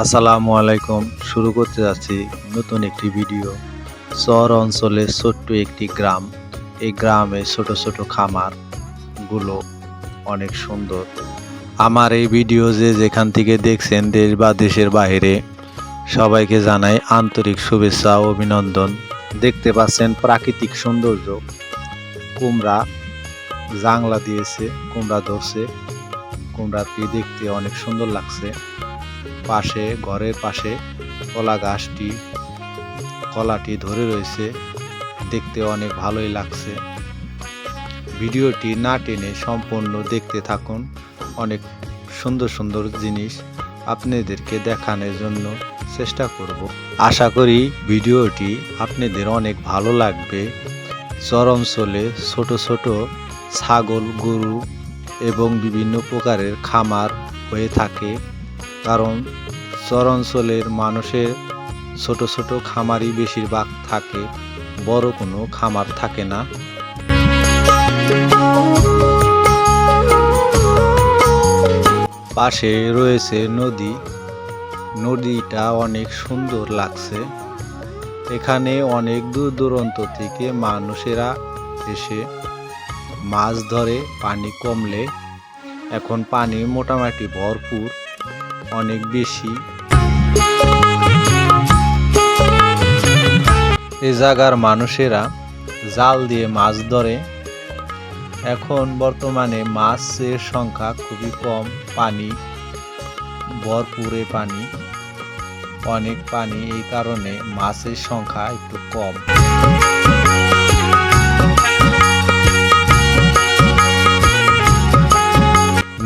আসসালামু আলাইকুম। শুরু করতে যাচ্ছি নতুন একটি ভিডিও। শহর অঞ্চলে ছোট্ট একটি গ্রাম। এই গ্রামে ছোট ছোট খামারগুলো অনেক সুন্দর। আমার এই ভিডিও যে যেখান থেকে দেখছেন দেশ বা দেশের বাইরে, সবাইকে জানাই আন্তরিক শুভেচ্ছা ও অভিনন্দন। দেখতে পাচ্ছেন প্রাকৃতিক সৌন্দর্য। কুমড়া জাংলা দিয়েছে, কুমড়া ধরছে। কুমড়াটি দেখতে অনেক সুন্দর লাগছে। পাশে, ঘরের পাশে কলা গাছটি, কলাটি ধরে রয়েছে। দেখতে অনেক ভালোই লাগছে। ভিডিওটি না টেনে সম্পূর্ণ দেখতে থাকুন। অনেক সুন্দর সুন্দর জিনিস আপনাদেরকে দেখানোর জন্য চেষ্টা করব। আশা করি ভিডিওটি আপনাদের অনেক ভালো লাগবে। চর অঞ্চলে ছোট ছোট ছাগল, গরু এবং বিভিন্ন প্রকারের খামার হয়ে থাকে। কারণ চর অঞ্চলের মানুষের ছোট ছোট খামারই বেশিরভাগ থাকে, বড় কোনো খামার থাকে না। পাশে রয়েছে নদী। নদীটা অনেক সুন্দর লাগছে। এখানে অনেক দূর দূরান্ত থেকে মানুষেরা এসে মাছ ধরে, পানি কমলে। এখন পানি মোটামুটি ভরপুর। অনেক বেশি। এ জায়গার মানুষেরা জাল দিয়ে মাছ ধরে। এখন বর্তমানে মাছের সংখ্যা খুবই কম, পানি, ভরপুরে পানি, অনেক পানি, এই কারণে মাছের সংখ্যা একটু কম।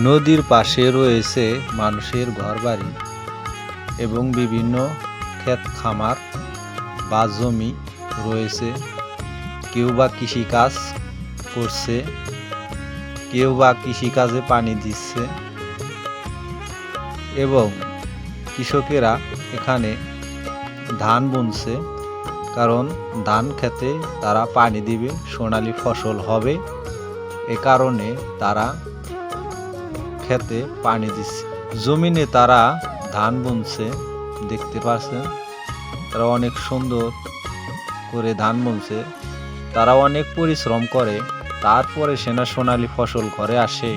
নদীর পাশে রয়েছে মানুষের ঘরবাড়ি এবং বিভিন্ন ক্ষেত খামার বা জমি রয়েছে। কেউ বা কৃষিকাজ করছে, কেউ বা কৃষিকাজে পানি দিচ্ছে এবং কৃষকেরা এখানে ধান বুনছে কারণ ধান খেতে তারা পানি দিবে, সোনালি ফসল হবে। এ কারণে তারা খেতে পানি দিচ্ছে জমিনে তারা ধান বুনছে, দেখতে পাচ্ছেন তারা অনেক সুন্দর করে ধান বুনছে। তারা অনেক পরিশ্রম করে, তারপরে সেনা সোনালি ফসল ঘরে আসে।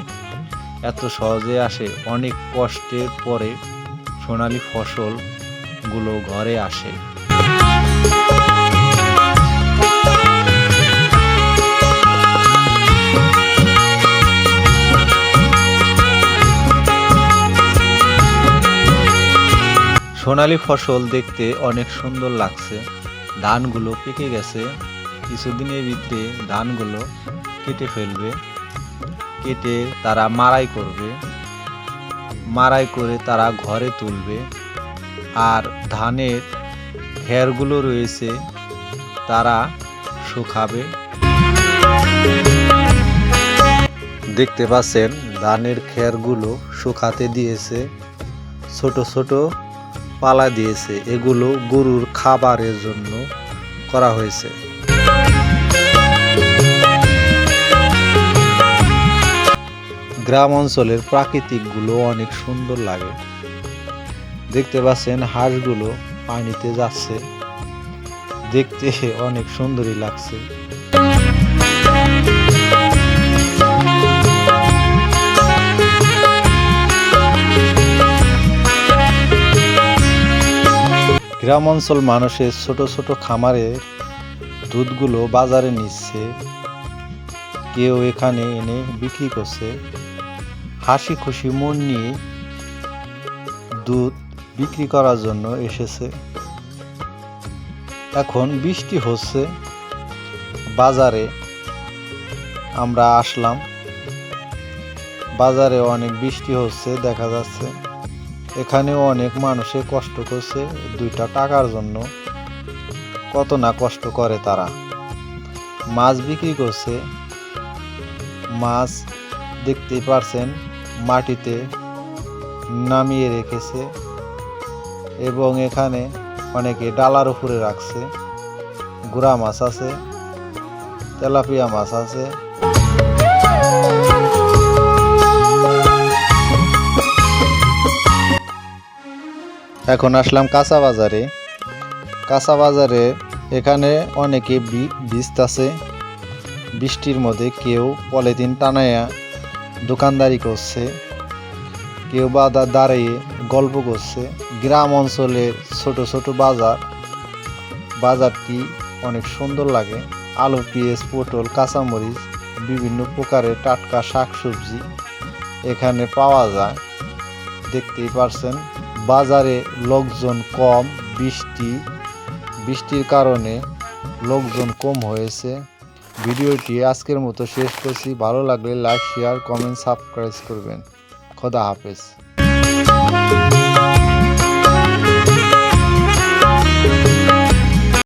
এত সহজে আসে, অনেক কষ্টের পরে সোনালি ফসলগুলো ঘরে আসে। সোনালি ফসল দেখতে অনেক সুন্দর লাগছে। ধানগুলো পেকে গেছে। কিছুদিনের ভিতরে ধানগুলো কেটে ফেলবে। কেটে তারা মারাই করবে। মারাই করে তারা ঘরে তুলবে। আর ধানের খেরগুলো রয়েছে, তারা শুকাবে। দেখতে পাচ্ছেন, ধানের খেরগুলো শুকাতে দিয়েছে। ছোট ছোট পালা দিয়েছে। এগুলো গরুর খাবারের জন্য করা হয়েছে। গ্রাম অঞ্চলের প্রাকৃতিকগুলো অনেক সুন্দর লাগে। দেখতে পাচ্ছেন, হাঁসগুলো পানিতে যাচ্ছে। দেখতে অনেক সুন্দরই লাগছে। গ্রাম অঞ্চল মানুষের ছোট ছোট খামারের দুধগুলো বাজারে নিচ্ছে। কেউ এখানে এনে বিক্রি করছে। হাসি খুশি মন নিয়ে দুধ বিক্রি করার জন্য এসেছে। এখন বৃষ্টি হচ্ছে। বাজারে আমরা আসলাম। বাজারে অনেক বৃষ্টি হচ্ছে, দেখা যাচ্ছে। এখানেও অনেক মানুষে কষ্ট করছে দুইটা টাকার জন্য। কত না কষ্ট করে তারা। মাছ বিক্রি করছে। মাছ দেখতেই পারছেন, মাটিতে নামিয়ে রেখেছে এবং এখানে অনেকে ডালার উপরে রাখছে। গুড়া মাছ আছে, তেলাপিয়া মাছ আছে। এখন আসলাম কাঁচা বাজারে। কাঁচা বাজারে এখানে অনেকে আছে বৃষ্টির মধ্যে কেউ পলিথিন টানায়া দোকানদারি করছে। কেউ বাজার দাঁড়িয়ে গল্প করছে। গ্রাম অঞ্চলের ছোট ছোট বাজার। বাজারটি অনেক সুন্দর লাগে। আলু, পেঁয়াজ, পটল, কাঁচামরিচ, বিভিন্ন প্রকারের টাটকা শাকসবজি এখানে পাওয়া যায়। দেখতেই পারছেন বাজারে লোকজন কম, বৃষ্টি, বৃষ্টির কারণে লোকজন কম হয়েছে। ভিডিওটি আজকের মতো শেষ করছি। ভালো লাগলে লাইক, শেয়ার, কমেন্ট, সাবস্ক্রাইব করবেন। খোদা হাফেজ।